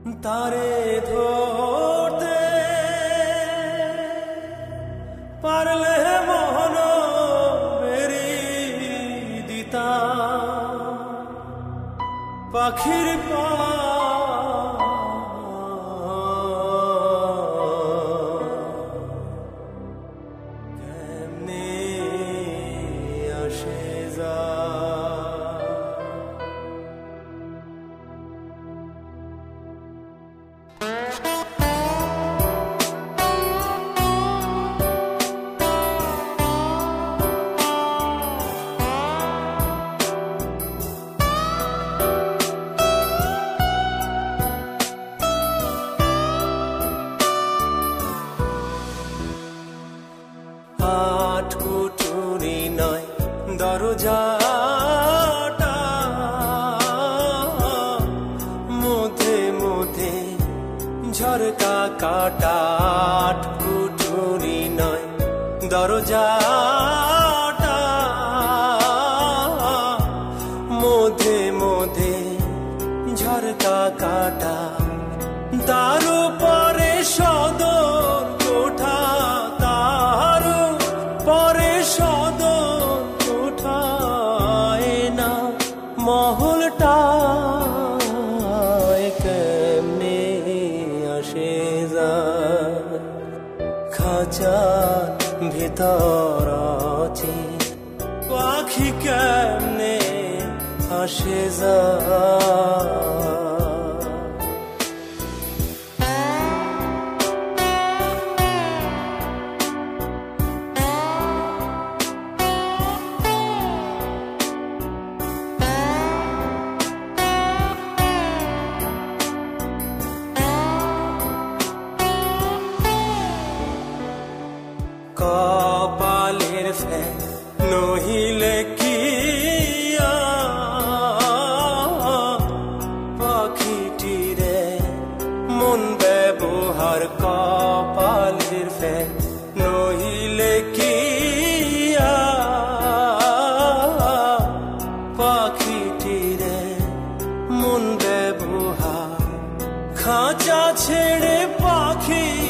তারে ধরতে পারলে মন বেরি দিতা পাখির পা আট কুটুরি নয়, দরজাটা মধ্যে মধ্যে ঝরকা কাটা আট কুটুরি নয়, দরজাটা মধ্যে মধ্যে ঝরকা কাটা মহলটা কেমনে আসে যায়। খাঁচার ভিতর আছে। পাখি কেমনে আসে যায়? কপালের ফ্যান নহিলে কি পাখিটিরে মন ব্যবহার কপালের ফ্যান নহিলে কি পাখিটিরে মন ব্যবহার খাঁচা ছেড়ে পাখি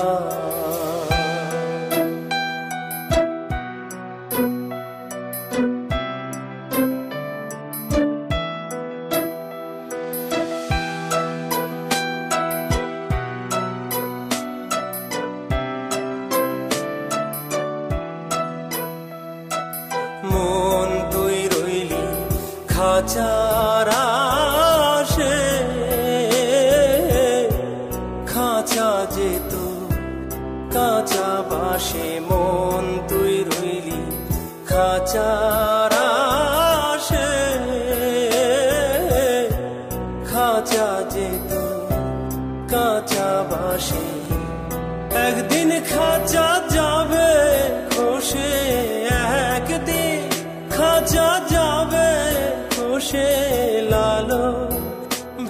খাঁচার আশে, খাঁচা যেত, কাঁচা বাসে মন তুই রইলি। খাঁচার আশে, খাঁচা যেত, কাঁচা বাসে একদিন খাঁচা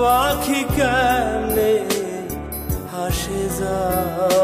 পাখি কেমনে হাসে যায়